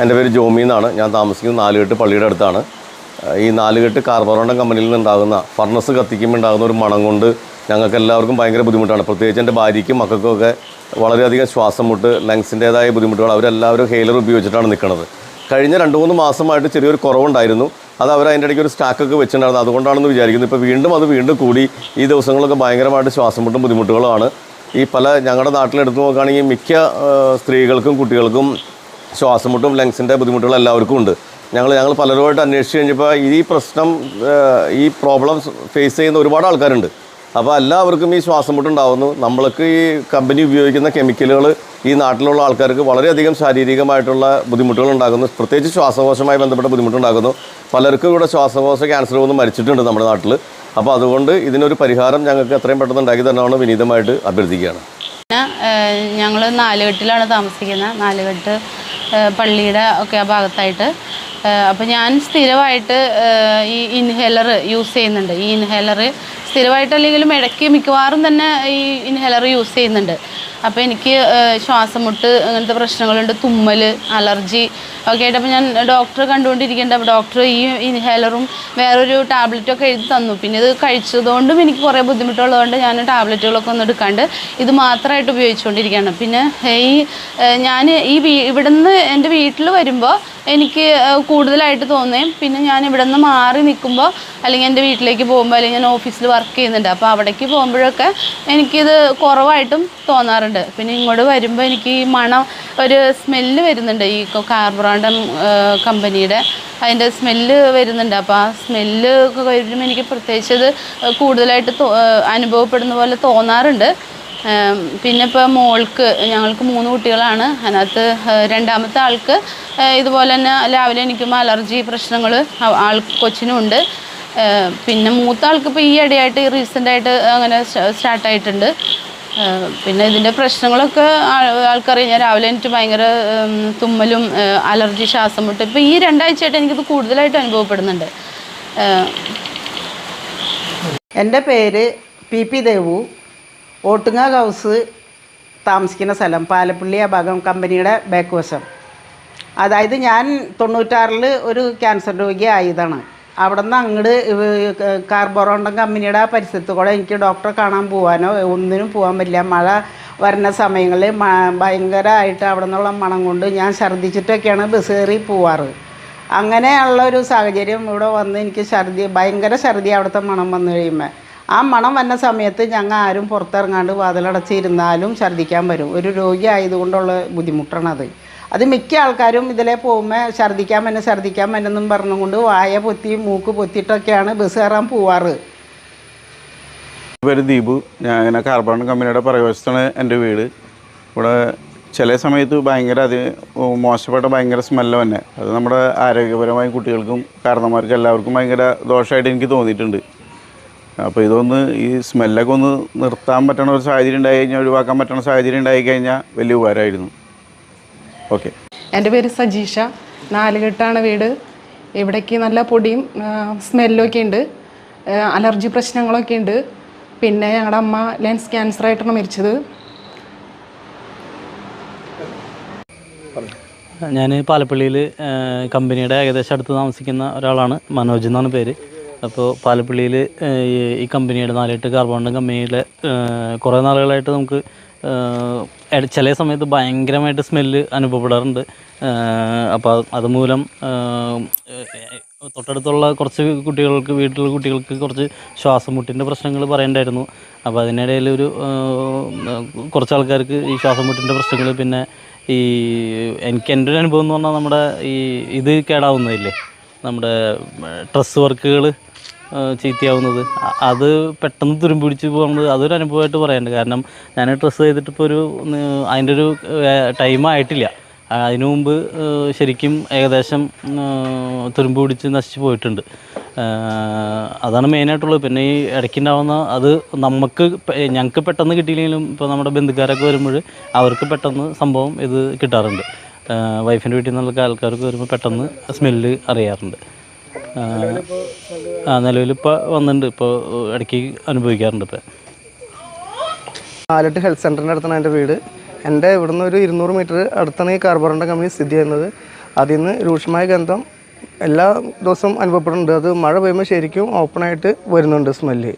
എന്റെ പേര് ജോമി എന്നാണ്. ഞാൻ താമസിക്കുന്നത് നാലുകെട്ട് പള്ളിയുടെ അടുത്താണ്. ഈ നാലുകെട്ട് കാർബറോണ്ടം കമ്പനിയിൽ നിന്നുണ്ടാകുന്ന ഫർണസ് കത്തിക്കുമ്പോൾ ഉണ്ടാകുന്ന ഒരു മണം കൊണ്ട് ഞങ്ങൾക്ക് എല്ലാവർക്കും ഭയങ്കര ബുദ്ധിമുട്ടാണ്. പ്രത്യേകിച്ച് എന്റെ ഭാര്യയ്ക്കും മക്കൾക്കൊക്കെ വളരെയധികം ശ്വാസം മുട്ട് ലങ്സിന്റേതായ ബുദ്ധിമുട്ടുകൾ അവരെല്ലാവരും ഹെയിലർ ഉപയോഗിച്ചിട്ടാണ് നിൽക്കുന്നത്. കഴിഞ്ഞ രണ്ട് മൂന്ന് മാസമായിട്ട് ചെറിയൊരു കുറവുണ്ടായിരുന്നു. അത് അവർ അതിന്റെ ഇടയ്ക്ക് ഒരു സ്റ്റാക്കൊക്കെ വെച്ചിട്ടുണ്ടായിരുന്നു. അതുകൊണ്ടാണെന്ന് വിചാരിക്കുന്നു. ഇപ്പോൾ വീണ്ടും അത് വീണ്ടും കൂടി ഈ ദിവസങ്ങളൊക്കെ ഭയങ്കരമായിട്ട് ശ്വാസം മുട്ടും ബുദ്ധിമുട്ടുകളുമാണ്. ഈ പല ഞങ്ങളുടെ നാട്ടിലെടുത്ത് നോക്കുകയാണെങ്കിൽ മിക്ക സ്ത്രീകൾക്കും കുട്ടികൾക്കും ശ്വാസം മുട്ടും ലങ്സിന്റെ ബുദ്ധിമുട്ടുകൾ എല്ലാവർക്കും ഉണ്ട്. ഞങ്ങൾ ഞങ്ങൾ പലരുമായിട്ട് അന്വേഷിച്ച് കഴിഞ്ഞപ്പോൾ ഈ പ്രശ്നം ഈ പ്രോബ്ലംസ് ഫേസ് ചെയ്യുന്ന ഒരുപാട് ആൾക്കാരുണ്ട്. അപ്പോൾ എല്ലാവർക്കും ഈ ശ്വാസം മുട്ടുണ്ടാവുന്നു നമ്മൾക്ക് ഈ കമ്പനി ഉപയോഗിക്കുന്ന കെമിക്കലുകൾ ഈ നാട്ടിലുള്ള ആൾക്കാർക്ക് വളരെയധികം ശാരീരികമായിട്ടുള്ള ബുദ്ധിമുട്ടുകൾ ഉണ്ടാകുന്നു പ്രത്യേകിച്ച് ശ്വാസകോശമായി ബന്ധപ്പെട്ട ബുദ്ധിമുട്ടുണ്ടാകുന്നു പലർക്കും ഇവിടെ ശ്വാസകോശ ക്യാൻസർ വന്ന് മരിച്ചിട്ടുണ്ട് നമ്മുടെ നാട്ടിൽ അപ്പോൾ അതുകൊണ്ട് ഇതിനൊരു പരിഹാരം ഞങ്ങൾക്ക് എത്രയും പെട്ടെന്ന് ഉണ്ടാക്കി തരണമെന്ന് വിനീതമായിട്ട് അഭ്യർത്ഥിക്കുകയാണ്. ഞങ്ങൾ നാലുകെട്ടിലാണ് താമസിക്കുന്നത്. നാലുകെട്ട് പള്ളിയുടെ ഒക്കെ ആ ഭാഗത്തായിട്ട്. അപ്പോൾ ഞാൻ സ്ഥിരമായിട്ട് ഈ ഇൻഹേലർ യൂസ് ചെയ്യുന്നുണ്ട്. ഈ ഇൻഹേലർ സ്ഥിരമായിട്ട് അല്ലെങ്കിലും ഇടയ്ക്ക് മിക്കവാറും തന്നെ ഈ ഇൻഹേലർ യൂസ് ചെയ്യുന്നുണ്ട്. അപ്പോൾ എനിക്ക് ശ്വാസമുട്ട് ശ്വാസം മുട്ട് അങ്ങനത്തെ പ്രശ്നങ്ങളുണ്ട് തുമ്മൽ അലർജി ഒക്കെ ആയിട്ട്. അപ്പോൾ ഞാൻ ഡോക്ടറെ കണ്ടുകൊണ്ടിരിക്കേണ്ട അപ്പോൾ ഡോക്ടർ ഈ ഇൻഹേലറും വേറൊരു ടാബ്ലറ്റൊക്കെ എഴുതി തന്നു. പിന്നെ ഇത് കഴിച്ചതുകൊണ്ടും എനിക്ക് കുറേ ബുദ്ധിമുട്ടുള്ളതുകൊണ്ട് ഞാൻ ടാബ്ലറ്റുകളൊക്കെ ഒന്ന് എടുക്കാണ്ട് ഇത് മാത്രമായിട്ട് ഉപയോഗിച്ചുകൊണ്ടിരിക്കുകയാണ്. പിന്നെ ഈ ഞാൻ ഈ ഇവിടുന്ന് എന്റെ വീട്ടിൽ വരുമ്പോൾ എനിക്ക് കൂടുതലായിട്ട് തോന്നുകയും പിന്നെ ഞാൻ ഇവിടെ നിന്ന് മാറി നിൽക്കുമ്പോൾ അല്ലെങ്കിൽ എന്റെ വീട്ടിലേക്ക് പോകുമ്പോൾ അല്ലെങ്കിൽ ഞാൻ ഓഫീസിൽ വർക്ക് ചെയ്യുന്നുണ്ട്. അപ്പോൾ അവിടേക്ക് പോകുമ്പോഴൊക്കെ എനിക്കിത് കുറവായിട്ടും തോന്നാറുണ്ട്. പിന്നെ ഇങ്ങോട്ട് വരുമ്പോൾ എനിക്ക് ഈ മണം ഒരു സ്മെല്ല് വരുന്നുണ്ട്. ഈ കാർബ്രാൻഡം കമ്പനിയുടെ അതിന്റെ സ്മെല്ല് വരുന്നുണ്ട്. അപ്പോൾ ആ സ്മെല്ല് വരുമ്പോൾ എനിക്ക് പ്രത്യേകിച്ച് ഇത് കൂടുതലായിട്ട് അനുഭവപ്പെടുന്ന പോലെ തോന്നാറുണ്ട്. പിന്നെ ഇപ്പോൾ മോൾക്ക് ഞങ്ങൾക്ക് മൂന്ന് കുട്ടികളാണ്. അതിനകത്ത് രണ്ടാമത്തെ ആൾക്ക് ഇതുപോലെ തന്നെ രാവിലെ എനിക്കുമ്പോൾ അലർജി പ്രശ്നങ്ങൾ ആൾ കൊച്ചിനുണ്ട് പിന്നെ മൂത്ത ആൾക്ക് ഇപ്പോൾ ഈ ഇടയായിട്ട് റീസെന്റായിട്ട് അങ്ങനെ സ്റ്റാർട്ടായിട്ടുണ്ട് പിന്നെ ഇതിന്റെ പ്രശ്നങ്ങളൊക്കെ ആൾ- ആൾക്കറിയാം. ഞാൻ രാവിലെ എനിക്ക് ഭയങ്കര തുമ്മലും അലർജി ശ്വാസം മുട്ട് ഇപ്പോൾ ഈ രണ്ടാഴ്ചയായിട്ട് എനിക്കിത് കൂടുതലായിട്ട് അനുഭവപ്പെടുന്നുണ്ട്. എന്റെ പേര് P P Devu. Ottunga house താമസിക്കുന്ന സ്ഥലം പാലപ്പള്ളി ആ ഭാഗം കമ്പനിയുടെ ബാക്ക് വശം. അതായത് ഞാൻ തൊണ്ണൂറ്റാറിൽ ഒരു ക്യാൻസർ രോഗി ആയതാണ് അവിടെ നിന്ന് അങ്ങോട്ട് കാർബോറോണ്ടം കമ്പനിയുടെ ആ പരിസരത്ത് കൂടെ എനിക്ക് ഡോക്ടറെ കാണാൻ പോകാനോ ഒന്നിനും പോകാൻ പറ്റില്ല. മഴ വരുന്ന സമയങ്ങളിൽ ഭയങ്കരമായിട്ട് അവിടെ നിന്നുള്ള മണം കൊണ്ട് ഞാൻ ഛർദ്ദിച്ചിട്ടൊക്കെയാണ് ബസ് കയറി പോവാറ്. അങ്ങനെയുള്ള ഒരു സാഹചര്യം ഇവിടെ വന്ന് എനിക്ക് ഛർദി ഭയങ്കര ഛർദി അവിടുത്തെ മണം വന്നു കഴിയുമ്പോൾ ആ മണം വന്ന സമയത്ത് ഞങ്ങൾ ആരും പുറത്തിറങ്ങാണ്ട് വാതിലടച്ചിരുന്നാലും ഛർദ്ദിക്കാൻ വരും. ഒരു രോഗി ആയതുകൊണ്ടുള്ള ബുദ്ധിമുട്ടാണത്. അത് മിക്ക ആൾക്കാരും ഇതിലെ പോകുമ്പോൾ ഛർദ്ദിക്കാൻ പറ്റും ഛർദ്ദിക്കാൻ പറ്റുമെന്നും പറഞ്ഞുകൊണ്ട് വായ പൊത്തി മൂക്ക് പൊത്തിയിട്ടൊക്കെയാണ് ബസ് കയറാൻ പോവാറ്. പേര് ദീപു. ഞാൻ ഇങ്ങനെ കാർബൺ കമ്പനിയുടെ പ്രവേശത്താണ് എന്റെ വീട്. ഇവിടെ ചില സമയത്ത് ഭയങ്കര അത് മോശപ്പെട്ട ഭയങ്കര സ്മെല്ല് തന്നെ. അത് നമ്മുടെ ആരോഗ്യപരമായ കുട്ടികൾക്കും കാരണന്മാർക്കും എല്ലാവർക്കും ഭയങ്കര ദോഷമായിട്ട് എനിക്ക് തോന്നിയിട്ടുണ്ട്. അപ്പോൾ ഇതൊന്ന് ഈ സ്മെല്ലൊക്കെ ഒന്ന് നിർത്താൻ പറ്റണ ഒരു സാഹചര്യം ഉണ്ടായി കഴിഞ്ഞാൽ ഒഴിവാക്കാൻ പറ്റണ സാഹചര്യം ഉണ്ടായി കഴിഞ്ഞാൽ വലിയ ഉപകാരമായിരുന്നു. ഓക്കെ. എന്റെ പേര് സജീഷ. നാലുകെട്ടാണ് വീട്. ഇവിടേക്ക് നല്ല പൊടിയും സ്മെല്ലൊക്കെ ഒക്കെ ഉണ്ട് അലർജി പ്രശ്നങ്ങളൊക്കെ ഉണ്ട്. പിന്നെ ഞങ്ങളുടെ അമ്മ ലെൻസ് ക്യാൻസർ ആയിട്ടാണ് മരിച്ചത് ഞാൻ പാലപ്പള്ളിയിൽ കമ്പനിയുടെ ഏകദേശം അടുത്ത് താമസിക്കുന്ന ഒരാളാണ്. മനോജ് എന്നാണ് പേര്. അപ്പോൾ പാലപ്പള്ളിയിൽ ഈ കമ്പനിയുടെ നാലെട്ട് കാർബോണിന്റെ കമ്പനിയിലെ കുറേ നാളുകളായിട്ട് നമുക്ക് ചില സമയത്ത് ഭയങ്കരമായിട്ട് സ്മെല്ല് അനുഭവപ്പെടാറുണ്ട്. അപ്പോൾ അതുമൂലം തൊട്ടടുത്തുള്ള കുറച്ച് കുട്ടികൾക്ക് വീട്ടിലുള്ള കുട്ടികൾക്ക് കുറച്ച് ശ്വാസം മുട്ടിന്റെ പ്രശ്നങ്ങൾ പറയണ്ടായിരുന്നു. അപ്പോൾ അതിനിടയിൽ ഒരു കുറച്ച് ആൾക്കാർക്ക് ഈ ശ്വാസം മുട്ടിന്റെ പ്രശ്നങ്ങൾ പിന്നെ ഈ എനിക്ക് എന്റെ ഒരു അനുഭവം എന്ന് പറഞ്ഞാൽ നമ്മുടെ ഈ ഇത് കേടാവുന്നതില്ലേ? നമ്മുടെ ഡ്രസ്സ് വർക്കുകൾ ചീത്തയാവുന്നത്. അത് പെട്ടെന്ന് തുരുമ്പ് പിടിച്ച് പോകുന്നത് അതൊരു അനുഭവമായിട്ട് പറയാനുണ്ട്. കാരണം ഞാൻ ഡ്രസ്സ് ചെയ്തിട്ട് ഇപ്പോൾ ഒരു അതിന്റെ ഒരു ടൈം ആയിട്ടില്ല. അതിനു മുമ്പ് ശരിക്കും ഏകദേശം തുരുമ്പ് പിടിച്ച് നശിച്ച് പോയിട്ടുണ്ട്. അതാണ് മെയിനായിട്ടുള്ളത് പിന്നെ ഈ ഇടയ്ക്കുണ്ടാവുന്ന അത് നമുക്ക് ഞങ്ങൾക്ക് പെട്ടെന്ന് കിട്ടിയില്ലെങ്കിലും ഇപ്പോൾ നമ്മുടെ ബന്ധുക്കാരൊക്കെ വരുമ്പോൾ അവർക്ക് പെട്ടെന്ന് സംഭവം ഇത് കിട്ടാറുണ്ട്. വൈഫിന്റെ വീട്ടിൽ നിന്നുള്ള ആൾക്കാർക്ക് വരുമ്പോൾ പെട്ടെന്ന് സ്മെല്ല് അറിയാറുണ്ട്. ആ നിലവിൽ ഇപ്പോൾ വന്നിട്ടുണ്ട്. ഇപ്പോൾ ഇടയ്ക്ക് അനുഭവിക്കാറുണ്ട് ഇപ്പോൾ ആലട്ട് ഹെൽത്ത് സെന്ററിന്റെ അടുത്താണ് എന്റെ വീട്. എന്റെ ഇവിടുന്ന് ഒരു ഇരുന്നൂറ് മീറ്റർ അടുത്താണ് ഈ കാർബോറണ്ട കമ്പനി സ്ഥിതി ചെയ്യുന്നത്. അതിൽ നിന്ന് രൂക്ഷമായ ഗന്ധം എല്ലാ ദിവസവും അനുഭവപ്പെടുന്നുണ്ട്. അത് മഴ പെയ്യുമ്പോൾ ശരിക്കും ഓപ്പണായിട്ട് വരുന്നുണ്ട് സ്മെല്ല്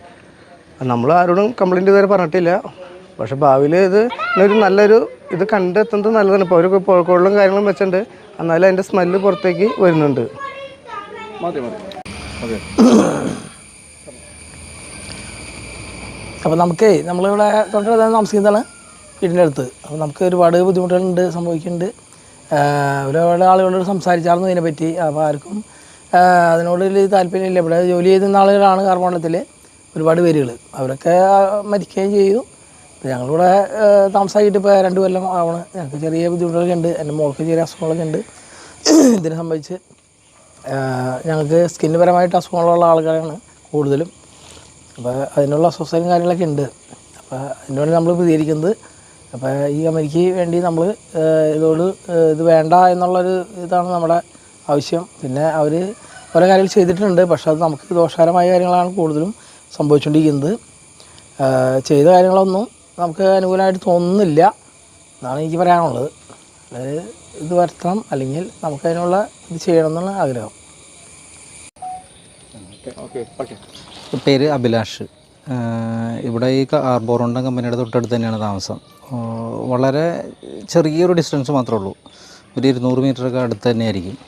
നമ്മൾ ആരോടും കംപ്ലയിന്റ് ഇതുവരെ പറഞ്ഞിട്ടില്ല. പക്ഷെ ഭാവിയിൽ ഇത് ഒരു നല്ലൊരു ഇത് കണ്ടെത്തുന്നത് നല്ലതാണ്. ഇപ്പോൾ ഒരു പുഴക്കോളിലും കാര്യങ്ങളും വെച്ചിട്ടുണ്ട്. എന്നാലും അതിന്റെ സ്മെല്ല് പുറത്തേക്ക് വരുന്നുണ്ട്. അപ്പോൾ നമുക്കേ നമ്മളിവിടെ തൊട്ടടുത്ത് താമസിക്കുന്നതാണ് വീടിന്റെ അടുത്ത്. അപ്പോൾ നമുക്ക് ഒരുപാട് ബുദ്ധിമുട്ടുകളുണ്ട് സംഭവിക്കുന്നുണ്ട്. ഒരുപാട് ആളുകളോട് സംസാരിച്ചായിരുന്നു ഇതിനെപ്പറ്റി അപ്പോൾ ആർക്കും അതിനോട് വലിയ താല്പര്യമില്ല. ഇവിടെ ജോലി ചെയ്യുന്ന ആളുകളാണ് കാർബോണത്തിൽ ഒരുപാട് പേരുകൾ അവരൊക്കെ മരിക്കുകയും ചെയ്തു. ഞങ്ങളിവിടെ താമസമായിട്ട് ഇപ്പോൾ രണ്ട് കൊല്ലം ആവണം. ഞങ്ങൾക്ക് ചെറിയ ബുദ്ധിമുട്ടുകളൊക്കെ ഉണ്ട്. എന്റെ മോൾക്ക് ചെറിയ അസുഖങ്ങളൊക്കെ ഉണ്ട്. ഇതിനെ സംബന്ധിച്ച് ഞങ്ങൾക്ക് സ്കിന്ന് പരമായിട്ട് അസുഖങ്ങളുള്ള ആൾക്കാരാണ് കൂടുതലും. അപ്പോൾ അതിനുള്ള അസ്വസ്ഥതയും കാര്യങ്ങളൊക്കെ ഉണ്ട്. അപ്പോൾ അതിനുവേണ്ടി നമ്മൾ പ്രതികരിക്കുന്നത് അപ്പോൾ ഈ കമ്പനിക്ക് വേണ്ടി നമ്മൾ ഇതോട് ഇത് വേണ്ട എന്നുള്ളൊരു ഇതാണ് നമ്മുടെ ആവശ്യം. പിന്നെ അവർ പല കാര്യങ്ങൾ ചെയ്തിട്ടുണ്ട് പക്ഷേ അത് നമുക്ക് ദോഷകരമായ കാര്യങ്ങളാണ് കൂടുതലും സംഭവിച്ചുകൊണ്ടിരിക്കുന്നത്. ചെയ്ത കാര്യങ്ങളൊന്നും നമുക്ക് അനുകൂലമായിട്ട് തോന്നുന്നില്ല എന്നാണ് എനിക്ക് പറയാനുള്ളത്. അതായത് ഇത് വരുത്തണം അല്ലെങ്കിൽ നമുക്കതിനുള്ള ഇത് ചെയ്യണം എന്നുള്ള ആഗ്രഹം പേര് അഭിലാഷ്. ഇവിടെ ഈ കാർബോറോണ്ട കമ്പനിയുടെ തൊട്ടടുത്ത് തന്നെയാണ് താമസം. വളരെ ചെറിയൊരു ഡിസ്റ്റൻസ് മാത്രമേ ഉള്ളൂ. ഒരു ഇരുന്നൂറ് മീറ്ററൊക്കെ അടുത്ത് തന്നെയായിരിക്കും.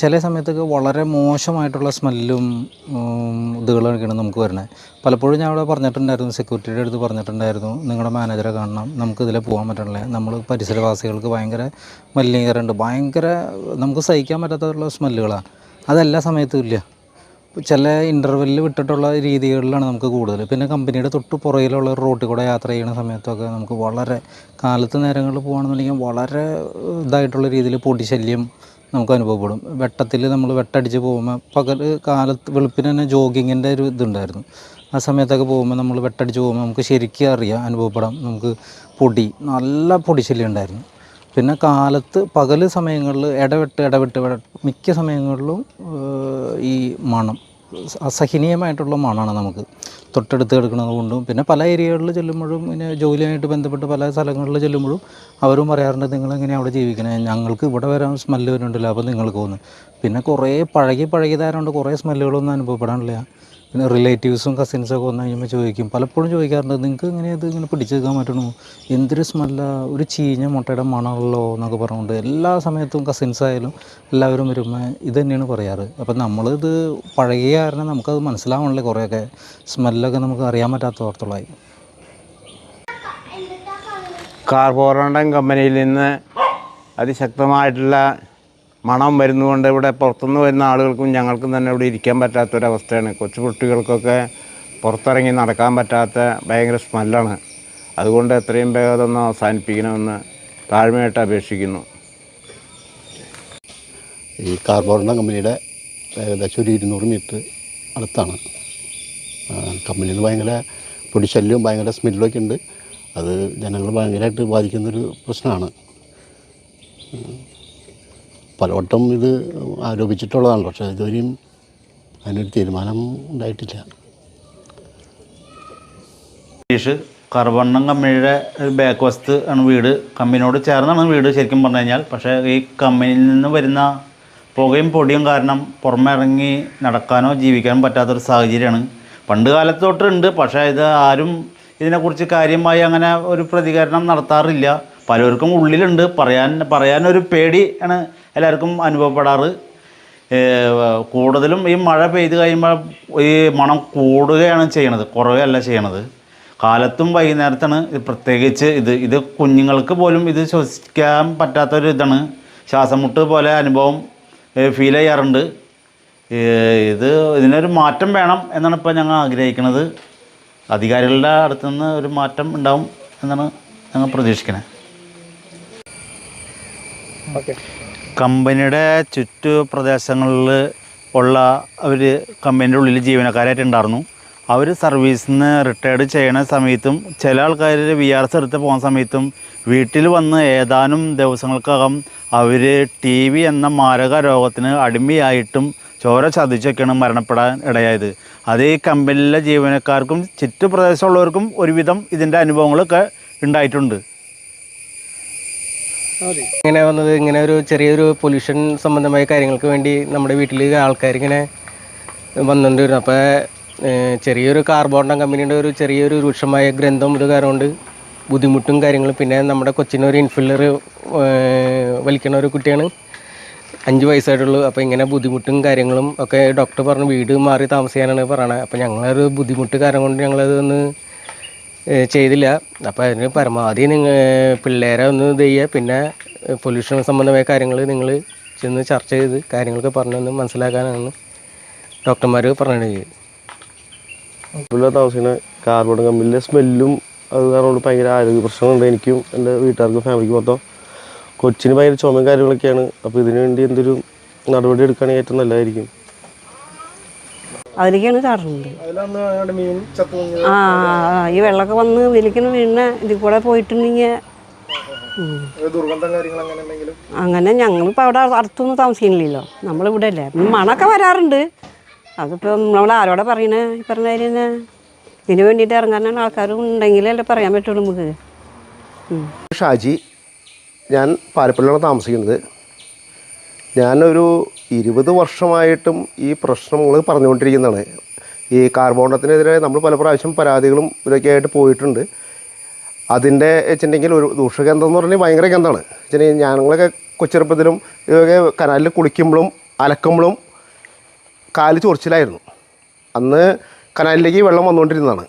ചില സമയത്തൊക്കെ വളരെ മോശമായിട്ടുള്ള സ്മെല്ലും ഇതുകളൊക്കെയാണ് നമുക്ക് വരുന്നത്. പലപ്പോഴും ഞാൻ അവിടെ പറഞ്ഞിട്ടുണ്ടായിരുന്നു സെക്യൂരിറ്റിയുടെ അടുത്ത് പറഞ്ഞിട്ടുണ്ടായിരുന്നു നിങ്ങളുടെ മാനേജറെ കാണണം നമുക്ക് ഇതിലെ പോകാൻ പറ്റണില്ല. നമ്മൾ പരിസരവാസികൾക്ക് ഭയങ്കര മലിനീകരണമുണ്ട് ഭയങ്കര നമുക്ക് സഹിക്കാൻ പറ്റാത്തുള്ള സ്മെല്ലുകളാണ് അതെല്ലാ സമയത്തും ഇല്ല. ചില ഇന്റർവെല്ലിൽ വിട്ടിട്ടുള്ള രീതികളിലാണ് നമുക്ക് കൂടുതൽ പിന്നെ കമ്പനിയുടെ തൊട്ട് പുറകിലുള്ള റോട്ടിൽ കൂടെ യാത്ര ചെയ്യുന്ന സമയത്തൊക്കെ നമുക്ക് വളരെ കാലത്ത് നേരങ്ങളിൽ പോകുകയാണെന്നുണ്ടെങ്കിൽ വളരെ ഇതായിട്ടുള്ള രീതിയിൽ പൊടിശല്യം നമുക്ക് അനുഭവപ്പെടും. വെട്ടത്തിൽ നമ്മൾ വെട്ടടിച്ച് പോകുമ്പോൾ പകൽ കാലത്ത് വെളുപ്പിന് തന്നെ ജോഗിങ്ങിന്റെ ഒരു ഇതുണ്ടായിരുന്നു. ആ സമയത്തൊക്കെ പോകുമ്പോൾ നമ്മൾ വെട്ടടിച്ച് പോകുമ്പോൾ നമുക്ക് ശരിക്കും അറിയാം അനുഭവപ്പെടാം. നമുക്ക് പൊടി നല്ല പൊടിശല്യം ഉണ്ടായിരുന്നു. പിന്നെ കാലത്ത് പകൽ സമയങ്ങളിൽ ഇടവിട്ട് ഇടവിട്ട് ഇട- മിക്ക സമയങ്ങളിലും ഈ മണം അസഹനീയമായിട്ടുള്ള മണമാണ് നമുക്ക്. തൊട്ടടുത്ത് കിടക്കുന്നത് കൊണ്ടും പിന്നെ പല ഏരിയകളിൽ ചെല്ലുമ്പോഴും പിന്നെ ജോലിയായിട്ട് ബന്ധപ്പെട്ട് പല സ്ഥലങ്ങളിൽ ചെല്ലുമ്പോഴും അവരും പറയാറുണ്ട് നിങ്ങൾ എങ്ങനെയാണ് അവിടെ ജീവിക്കണേ? ഞങ്ങൾക്ക് ഇവിടെ വരാൻ സ്മെല്ല് വരുന്നുണ്ടല്ലോ അപ്പോൾ നിങ്ങൾക്ക് തോന്നുന്നു പിന്നെ കുറേ പഴകി പഴകിയതായതുകൊണ്ട് കുറേ സ്മെല്ലുകളൊന്നും അനുഭവപ്പെടാനില്ല. പിന്നെ റിലേറ്റീവ്സും കസിൻസും ഒക്കെ വന്നു കഴിയുമ്പോൾ ചോദിക്കും. പലപ്പോഴും ചോദിക്കാറുണ്ട് നിങ്ങൾക്ക് ഇങ്ങനെ ഇത് ഇങ്ങനെ പിടിച്ചു നിൽക്കാൻ പറ്റണു? എന്തൊരു സ്മെല്ല ഒരു ചീഞ്ഞ മുട്ടയുടെ മണമുള്ളോ എന്നൊക്കെ പറഞ്ഞുകൊണ്ട് എല്ലാ സമയത്തും കസിൻസ് ആയാലും എല്ലാവരും വരുമ്പോൾ ഇത് തന്നെയാണ് പറയാറ്. അപ്പം നമ്മളിത് പഴകിയ കാരണം നമുക്കത് മനസ്സിലാവണല്ലേ കുറേയൊക്കെ? സ്മെല്ലൊക്കെ നമുക്ക് അറിയാൻ പറ്റാത്ത ഓർത്തോളായി കാർബോറോണ്ടൻ കമ്പനിയിൽ നിന്ന് അതിശക്തമായിട്ടുള്ള മണം വരുന്നതുകൊണ്ട് ഇവിടെ പുറത്തുനിന്ന് വരുന്ന ആളുകൾക്കും ഞങ്ങൾക്കും തന്നെ ഇവിടെ ഇരിക്കാൻ പറ്റാത്തൊരവസ്ഥയാണ്. കൊച്ചു കുട്ടികൾക്കൊക്കെ പുറത്തിറങ്ങി നടക്കാൻ പറ്റാത്ത ഭയങ്കര സ്മെല്ലാണ്. അതുകൊണ്ട് എത്രയും വേഗം അതൊന്ന് അവസാനിപ്പിക്കണമെന്ന് താഴ്മയായിട്ട് അപേക്ഷിക്കുന്നു. ഈ കാർബോറണ്ട കമ്പനിയുടെ ഏകദേശം ഒരു ഇരുന്നൂറ് മീറ്റർ അടുത്താണ്. കമ്പനിയിൽ നിന്ന് ഭയങ്കര പൊടിശല്യവും ഭയങ്കര സ്മെല്ലൊക്കെ ഉണ്ട്. അത് ജനങ്ങൾ ഭയങ്കരമായിട്ട് ബാധിക്കുന്നൊരു പ്രശ്നമാണ്. പലവട്ടം ഇത് ആരോപിച്ചിട്ടുള്ളതാണ്. പക്ഷേ ഇതുവരെയും അതിനൊരു തീരുമാനം ഉണ്ടായിട്ടില്ല. കറുവണ്ണം കമ്പനിയുടെ ബാക്ക് വസ്ത് ആണ് വീട്. കമ്പനിയോട് ചേർന്നാണ് വീട് ശരിക്കും പറഞ്ഞു കഴിഞ്ഞാൽ. പക്ഷേ ഈ കമ്പനിയിൽ നിന്ന് വരുന്ന പുകയും പൊടിയും കാരണം പുറമിറങ്ങി നടക്കാനോ ജീവിക്കാനോ പറ്റാത്തൊരു സാഹചര്യമാണ്. പണ്ട് കാലത്ത് തൊട്ടുണ്ട്. പക്ഷേ ഇത് ആരും ഇതിനെക്കുറിച്ച് കാര്യമായി അങ്ങനെ ഒരു പ്രതികരണം നടത്താറില്ല. പലർക്കും ഉള്ളിലുണ്ട്. പറയാൻ പറയാനൊരു പേടി ആണ് എല്ലാവർക്കും അനുഭവപ്പെടാറ്. കൂടുതലും ഈ മഴ പെയ്ത് കഴിയുമ്പോൾ ഈ മണം കൂടുകയാണ് ചെയ്യണത്. കുറവല്ല ചെയ്യണത്. കാലത്തും വൈകുന്നേരത്താണ് ഇത് പ്രത്യേകിച്ച് ഇത്. ഇത് കുഞ്ഞുങ്ങൾക്ക് പോലും ഇത് ശ്വസിക്കാൻ പറ്റാത്തൊരു ഇതാണ്. ശ്വാസം മുട്ട് പോലെ അനുഭവം ഫീൽ ചെയ്യാറുണ്ട്. ഇത് ഇതിനൊരു മാറ്റം വേണം എന്നാണ് ഇപ്പോൾ ഞങ്ങൾ ആഗ്രഹിക്കുന്നത് അധികാരികളുടെ അടുത്തുനിന്ന് ഒരു മാറ്റം ഉണ്ടാവും എന്നാണ് ഞങ്ങൾ പ്രതീക്ഷിക്കുന്നത് കമ്പനിയുടെ ചുറ്റു പ്രദേശങ്ങളിൽ ഉള്ള അവർ കമ്പനിയുടെ ഉള്ളിൽ ജീവനക്കാരായിട്ട് ഉണ്ടായിരുന്നു. അവർ സർവീസിൽ നിന്ന് റിട്ടയർഡ് ചെയ്യണ സമയത്തും ചില ആൾക്കാർ വി ആർ എസ് എടുത്ത് പോകുന്ന സമയത്തും വീട്ടിൽ വന്ന് ഏതാനും ദിവസങ്ങൾക്കകം അവർ ടി വി എന്ന മാരക രോഗത്തിന് അടിമയായിട്ടും ചോര ചതിച്ചൊക്കെയാണ് മരണപ്പെടാൻ ഇടയായത്. അത് ഈ കമ്പനിയിലെ ജീവനക്കാർക്കും ചുറ്റുപ്രദേശമുള്ളവർക്കും ഒരുവിധം ഇതിന്റെ അനുഭവങ്ങളൊക്കെ ഉണ്ടായിട്ടുണ്ട്. ഇങ്ങനെ വന്നത് ഇങ്ങനെ ഒരു ചെറിയൊരു പൊല്യൂഷൻ സംബന്ധമായ കാര്യങ്ങൾക്ക് വേണ്ടി നമ്മുടെ വീട്ടിൽ ആൾക്കാർ ഇങ്ങനെ വന്നുകൊണ്ടിരുന്നു അപ്പോൾ ചെറിയൊരു കാർബോണ്ടം കമ്പനിയുടെ ഒരു ചെറിയൊരു രൂക്ഷമായ ഗ്രന്ഥം ഇത് കാരണം കൊണ്ട് ബുദ്ധിമുട്ടും കാര്യങ്ങളും. പിന്നെ നമ്മുടെ കൊച്ചിനൊരു ഇൻഫില്ലർ വലിക്കണ ഒരു കുട്ടിയാണ്. അഞ്ച് വയസ്സായിട്ടുള്ളൂ. അപ്പോൾ ഇങ്ങനെ ബുദ്ധിമുട്ടും കാര്യങ്ങളും ഒക്കെ ഡോക്ടർ പറഞ്ഞു വീട് മാറി താമസിക്കാനാണ് പറയണത് അപ്പോൾ ഞങ്ങളൊരു ബുദ്ധിമുട്ട് കാരണം കൊണ്ട് ഞങ്ങളത് ഒന്ന് ചെയ്തില്ല. അപ്പോൾ അതിന് പരമാവധി നിങ്ങൾ പിള്ളേരെ ഒന്ന് ഇത് ചെയ്യുക പിന്നെ പൊല്യൂഷൻ സംബന്ധമായ കാര്യങ്ങൾ നിങ്ങൾ ചെന്ന് ചർച്ച ചെയ്ത് കാര്യങ്ങളൊക്കെ പറഞ്ഞൊന്ന് മനസ്സിലാക്കാനാണ് ഡോക്ടർമാർ പറഞ്ഞത്. താമസിക്കുന്ന കാർബൺ കമ്പനിയിലെ സ്മെല്ലും അത് കാരണം ഭയങ്കര ആരോഗ്യ പ്രശ്നമുണ്ട് എനിക്കും എന്റെ വീട്ടുകാർക്കും ഫാമിലിക്ക് മൊത്തം കൊച്ചിന് ഭയങ്കര ചുമയും കാര്യങ്ങളൊക്കെയാണ്. അപ്പോൾ ഇതിനു വേണ്ടി എന്തൊരു നടപടി എടുക്കുകയാണെങ്കിൽ ഏറ്റവും നല്ലതായിരിക്കും. അതിലേക്കാണ് ചാടുന്നത് ആ ആ, ഈ വെള്ളമൊക്കെ വന്ന് വലിക്കണ വീണ ഇതിൽ കൂടെ പോയിട്ടുണ്ടെങ്കിൽ അങ്ങനെ ഞങ്ങളിപ്പോൾ അവിടെ അടുത്തൊന്നും താമസിക്കുന്നില്ലല്ലോ നമ്മളിവിടെ അല്ലേ മണമൊക്കെ വരാറുണ്ട്. അതിപ്പോൾ നമ്മൾ ആരോടെ പറയണേ? ഈ പറഞ്ഞ കാര്യം തന്നെ. ഇതിന് വേണ്ടിയിട്ട് ഇറങ്ങാനാണ് ആൾക്കാരും ഉണ്ടെങ്കിലല്ലേ പറയാൻ പറ്റുള്ളൂ നമുക്ക്. ഷാജി ഞാൻ പാലപ്പള്ളിയാണ് താമസിക്കുന്നത്. ഞാനൊരു ഇരുപത് വർഷമായിട്ടും ഈ പ്രശ്നങ്ങൾ പറഞ്ഞുകൊണ്ടിരിക്കുന്നതാണ്. ഈ കാർബോണത്തിനെതിരെ നമ്മൾ പല പ്രാവശ്യം പരാതികളും ഇതൊക്കെ ആയിട്ട് പോയിട്ടുണ്ട്. അതിന്റെ വെച്ചിട്ടുണ്ടെങ്കിൽ ഒരു ദൂഷഗന്ധം എന്ന് പറഞ്ഞാൽ ഭയങ്കര ഗന്ധമാണ്. വെച്ചിട്ടുണ്ടെങ്കിൽ ഞങ്ങളൊക്കെ കൊച്ചെറുപ്പത്തിലും ഇതൊക്കെ കനാലിൽ കുളിക്കുമ്പോഴും അലക്കുമ്പോഴും കാൽ ചൊറിച്ചിലായിരുന്നു. അന്ന് കനാലിലേക്ക് വെള്ളം വന്നുകൊണ്ടിരുന്നതാണ്.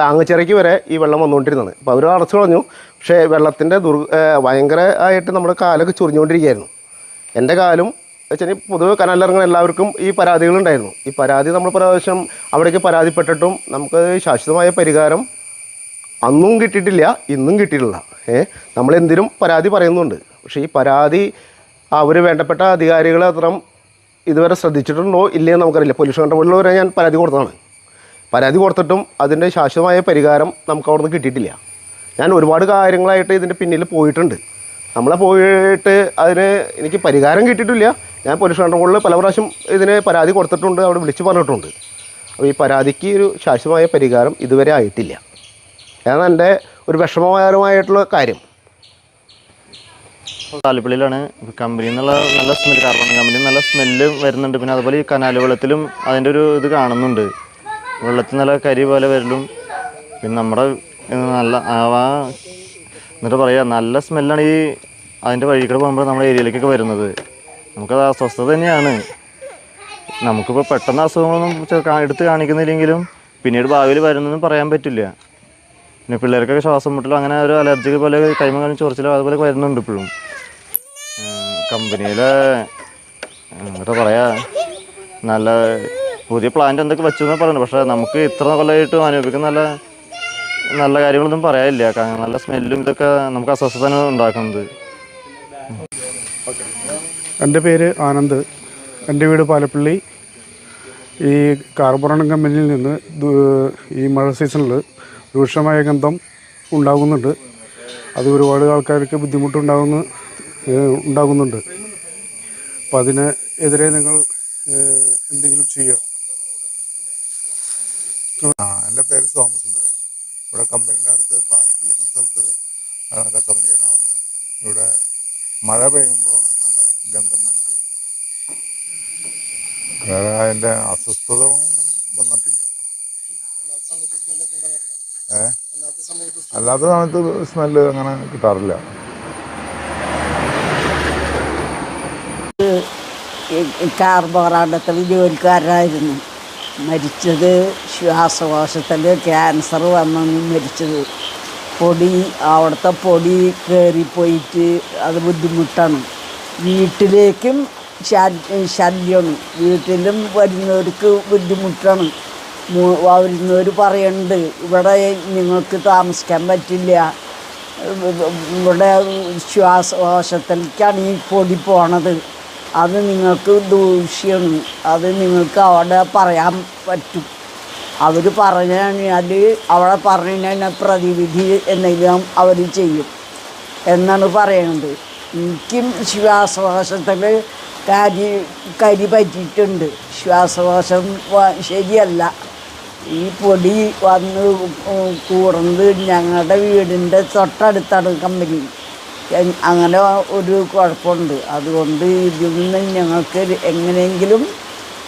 താങ്ങച്ചിറയ്ക്ക് വരെ ഈ വെള്ളം വന്നുകൊണ്ടിരുന്നതാണ്. അപ്പോൾ അവർ അടച്ചു കളഞ്ഞു. പക്ഷേ വെള്ളത്തിന്റെ ദുർ ഭയങ്കരമായിട്ട് നമ്മുടെ കാലൊക്കെ ചൊറിഞ്ഞുകൊണ്ടിരിക്കുകയായിരുന്നു. എന്റെ കാലം വെച്ചാൽ പൊതുവെ കനാലിറങ്ങുന്ന എല്ലാവർക്കും ഈ പരാതികളുണ്ടായിരുന്നു. ഈ പരാതി നമ്മൾ പ്രാവശ്യം അവിടേക്ക് പരാതിപ്പെട്ടിട്ടും നമുക്ക് ശാശ്വതമായ പരിഹാരം അന്നും കിട്ടിയിട്ടില്ല ഇന്നും കിട്ടിയിട്ടില്ല. ഏ നമ്മളെന്തിനും പരാതി പറയുന്നുണ്ട്. പക്ഷേ ഈ പരാതി അവർ വേണ്ടപ്പെട്ട അധികാരികൾ അത്രം ഇതുവരെ ശ്രദ്ധിച്ചിട്ടുണ്ടോ ഇല്ലയെന്ന് നമുക്കറിയില്ല. പൊല്യൂഷൻ കൺട്രോളിൽ വരെ ഞാൻ പരാതി കൊടുത്തതാണ്. പരാതി കൊടുത്തിട്ടും അതിന്റെ ശാശ്വതമായ പരിഹാരം നമുക്ക് അവിടെ നിന്ന് കിട്ടിയിട്ടില്ല. ഞാൻ ഒരുപാട് കാര്യങ്ങളായിട്ട് ഇതിന്റെ പിന്നിൽ പോയിട്ടുണ്ട്. നമ്മളെ പോയിട്ട് അതിന് എനിക്ക് പരിഹാരം കിട്ടിയിട്ടില്ല. ഞാൻ പോലീസ് കൺട്രോളിൽ പല പ്രാവശ്യം ഇതിന് പരാതി കൊടുത്തിട്ടുണ്ട് അവിടെ വിളിച്ച് പറഞ്ഞിട്ടുണ്ട്. അപ്പോൾ ഈ പരാതിക്ക് ഒരു ശാശ്വതമായ പരിഹാരം ഇതുവരെ ആയിട്ടില്ല. അതാണ് എന്റെ ഒരു വിഷമകരമായിട്ടുള്ള കാര്യം. താലപ്പള്ളിയിലാണ് കമ്പനി എന്നുള്ള നല്ല സ്മെൽ കാരണം കമ്പനി നല്ല സ്മെല്ല് വരുന്നുണ്ട്. പിന്നെ അതുപോലെ ഈ കനാല് വെള്ളത്തിലും അതിന്റെ ഒരു ഇത് കാണുന്നുണ്ട്. വെള്ളത്തിൽ നല്ല കരി പോലെ വരലും. പിന്നെ നമ്മുടെ നല്ല ആ എന്നിട്ട് പറയാം നല്ല സ്മെല്ലാണ് ഈ അതിന്റെ വഴി കൂടെ പോകുമ്പോൾ നമ്മുടെ ഏരിയയിലേക്കൊക്കെ വരുന്നത്. നമുക്കത് അസ്വസ്ഥത തന്നെയാണ്. നമുക്കിപ്പോൾ പെട്ടെന്ന് അസുഖങ്ങളൊന്നും എടുത്ത് കാണിക്കുന്നില്ലെങ്കിലും പിന്നീട് ഭാവിയിൽ വരുന്നതെന്നും പറയാൻ പറ്റില്ല. പിന്നെ പിള്ളേർക്കൊക്കെ ശ്വാസം മുട്ടലോ അങ്ങനെ ഒരു അലർജി പോലെ കൈമ കാലും ചൊറിച്ചിലോ അതുപോലെ വരുന്നുണ്ട് ഇപ്പോഴും. കമ്പനിയിലെ എന്താ പറയാ നല്ല പുതിയ പ്ലാന്റ് എന്തൊക്കെ വെച്ചു എന്ന് പറയുന്നത് പക്ഷേ നമുക്ക് ഇത്ര കൊല്ലമായിട്ട് അനുഭവിക്കുന്ന നല്ല നല്ല കാര്യങ്ങളൊന്നും പറയാനില്ല. കാരണം നല്ല സ്മെല്ലും ഇതൊക്കെ നമുക്ക് അസ്വസ്ഥത ഉണ്ടാക്കുന്നത്. എന്റെ പേര് ആനന്ദ്. എന്റെ വീട് പാലപ്പള്ളി. ഈ കാർബോറൺ കമ്പനിയിൽ നിന്ന് ഈ മഴ സീസണിൽ രൂക്ഷമായ ഗന്ധം ഉണ്ടാകുന്നുണ്ട്. അത് ഒരുപാട് ആൾക്കാർക്ക് ബുദ്ധിമുട്ടുണ്ടാകുന്ന ഉണ്ടാകുന്നുണ്ട്. അപ്പം അതിന് എതിരെ നിങ്ങൾ എന്തെങ്കിലും ചെയ്യുക ആ എന്റെ പേര് സോമസുന്ദരൻ. ഇവിടെ കമ്പനിയുടെ അടുത്ത് പാലപ്പള്ളി എന്ന സ്ഥലത്ത് കച്ചവടം ചെയ്യുന്ന ആളാണ്. ഇവിടെ മഴ പെയ്യുമ്പോഴാണ് നല്ല ഗന്ധം വന്നത്. വേറെ അതിന്റെ അസ്വസ്ഥത ഒന്നും വന്നിട്ടില്ല. ഏ? അല്ലാത്ത സമയത്ത് സ്മെല്ല് അങ്ങനെ കിട്ടാറില്ല. കാർബോറാണ്ടത്തിൽ ജോലിക്കാരനായിരുന്നു. മരിച്ചത് ശ്വാസകോശത്തിൽ ക്യാൻസർ വന്നു മരിച്ചത്. പൊടി അവിടുത്തെ പൊടി കയറിപ്പോയിട്ട് അത് ബുദ്ധിമുട്ടാണ്. വീട്ടിലേക്കും ശല്യ- ശല്യമാണ് വീട്ടിലും വരുന്നവർക്ക് ബുദ്ധിമുട്ടാണ്. വരുന്നവർ പറയുന്നുണ്ട് ഇവിടെ നിങ്ങൾക്ക് താമസിക്കാൻ പറ്റില്ല. ഇവിടെ ശ്വാസകോശത്തിലേക്കാണ് ഈ പൊടി പോണത്. അത് നിങ്ങൾക്ക് ദൂഷ്യമാണ് അത് നിങ്ങൾക്ക് അവിടെ പറയാൻ പറ്റും. അവർ പറഞ്ഞു കഴിഞ്ഞാൽ അവിടെ പറഞ്ഞു കഴിഞ്ഞാൽ പ്രതിവിധി എന്തെങ്കിലും അവർ ചെയ്യും. എന്നാണ് പറയുന്നത് എനിക്കും ശ്വാസകോശത്തിൽ കരി കരി പറ്റിയിട്ടുണ്ട്. ശ്വാസകോശം ശരിയല്ല. ഈ പൊടി വന്ന് കൂടുന്നത് ഞങ്ങളുടെ വീടിന്റെ തൊട്ടടുത്താണ് കമ്പനി. അങ്ങനെ ഒരു കുഴപ്പമുണ്ട്. അതുകൊണ്ട് ഇതിൽ നിന്ന് ഞങ്ങൾക്ക് എങ്ങനെയെങ്കിലും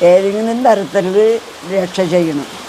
ഏതെങ്കിലും തരത്തിൽ രക്ഷ ചെയ്യണം.